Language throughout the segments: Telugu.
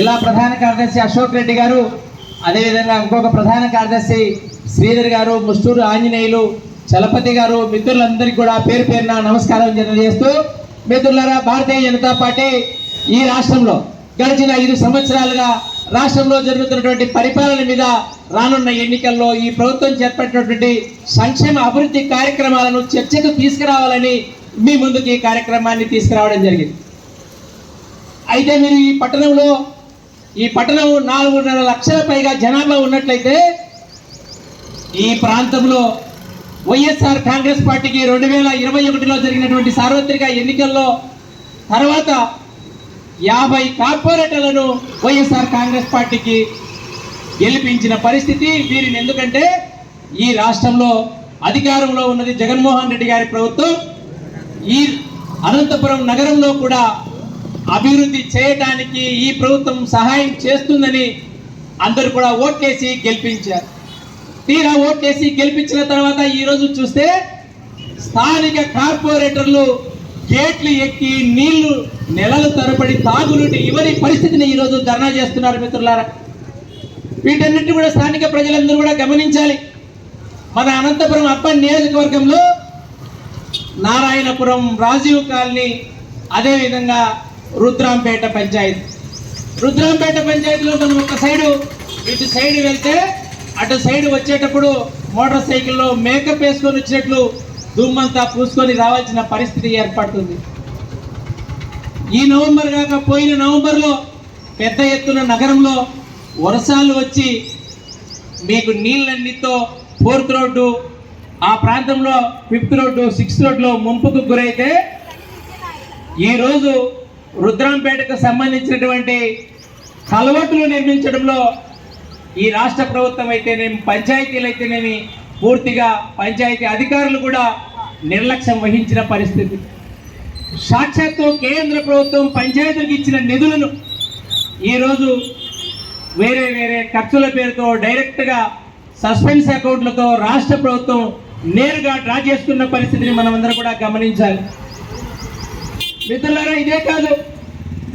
ఇలా ప్రధాన కార్యదర్శి అశోక్ రెడ్డి గారు అదేవిధంగా ఇంకొక ప్రధాన కార్యదర్శి శ్రీధర్ గారు ముస్తూరు ఆంజనేయులు చలపతి గారు మిత్రులందరికీ కూడా పేరు పేరున నమస్కారం తెలియజేస్తూ మిత్రులారా భారతీయ జనతా పార్టీ ఈ రాష్ట్రంలో గడిచిన ఐదు సంవత్సరాలుగా రాష్ట్రంలో జరుగుతున్నటువంటి పరిపాలన మీద రానున్న ఎన్నికల్లో ఈ ప్రభుత్వం చేపట్టినటువంటి సంక్షేమ అభివృద్ధి కార్యక్రమాలను చర్చకు తీసుకురావాలని మీ ముందుకు ఈ కార్యక్రమాన్ని తీసుకురావడం జరిగింది. అయితే మీరు ఈ పట్టణంలో ఈ పట్టణం నాలుగున్నర లక్షల పైగా జనాభా ఉన్నట్లయితే ఈ ప్రాంతంలో వైఎస్ఆర్ కాంగ్రెస్ పార్టీకి రెండు వేల ఇరవై ఒకటిలో జరిగినటువంటి సార్వత్రిక ఎన్నికల్లో తర్వాత యాభై కార్పొరేటర్లను వైఎస్ఆర్ కాంగ్రెస్ పార్టీకి గెలిపించిన పరిస్థితి వీరిని ఎందుకంటే ఈ రాష్ట్రంలో అధికారంలో ఉన్నది జగన్మోహన్ రెడ్డి గారి ప్రభుత్వం. ఈ అనంతపురం నగరంలో కూడా అభివృద్ధి చేయడానికి ఈ ప్రభుత్వం సహాయం చేస్తుందని అందరూ కూడా ఓట్లేసి గెలిపించారు. తీరా ఓట్లేసి గెలిపించిన తర్వాత ఈరోజు చూస్తే స్థానిక కార్పొరేటర్లు గేట్లు ఎక్కి నీళ్ళు నెలలు తరబడి తాగునీటి ఇవరి పరిస్థితిని ఈరోజు ధర్నా చేస్తున్నారు మిత్రులారా. వీటన్నిటి కూడా స్థానిక ప్రజలందరూ కూడా గమనించాలి. మన అనంతపురం అర్బన్ నియోజకవర్గంలో నారాయణపురం రాజీవ్ కాలనీ అదేవిధంగా రుద్రాంపేట పంచాయతీ. రుద్రాంపేట పంచాయతీలో మనం ఒక సైడు ఇటు సైడ్ వెళ్తే అటు సైడ్ వచ్చేటప్పుడు మోటార్ సైకిల్లో మేకప్ వేసుకొని వచ్చినట్లు దుమ్మంతా పూసుకొని రావాల్సిన పరిస్థితి ఏర్పడుతుంది. ఈ నవంబర్ కాక పోయిన నవంబర్లో పెద్ద ఎత్తున నగరంలో వర్షాలు వచ్చి మీకు నీళ్ళన్నితో ఫోర్త్ రోడ్డు ఆ ప్రాంతంలో ఫిఫ్త్ రోడ్డు సిక్స్త్ రోడ్లో ముంపుకు గురైతే ఈరోజు రుద్రాంపేటకు సంబంధించినటువంటి కలవట్లు నిర్మించడంలో ఈ రాష్ట్ర ప్రభుత్వం అయితేనేమి పంచాయతీలు అయితేనేమి పూర్తిగా పంచాయతీ అధికారులు కూడా నిర్లక్ష్యం వహించిన పరిస్థితి. సాక్షాత్తు కేంద్ర ప్రభుత్వం పంచాయతీలకు ఇచ్చిన నిధులను ఈరోజు వేరే వేరే ఖర్చుల పేరుతో డైరెక్ట్గా సస్పెన్స్ అకౌంట్లతో రాష్ట్ర ప్రభుత్వం నేరుగా డ్రా చేసుకున్న పరిస్థితిని మనమందరం కూడా గమనించాలి. మిత్రులారా ఇదే కాదు.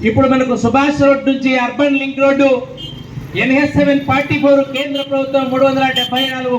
ఇప్పుడు మనకు సుభాష్ రోడ్ నుంచి urban link road N H seven forty four కేంద్ర ప్రభుత్వం మూడు వందల డెబ్బై నాలుగు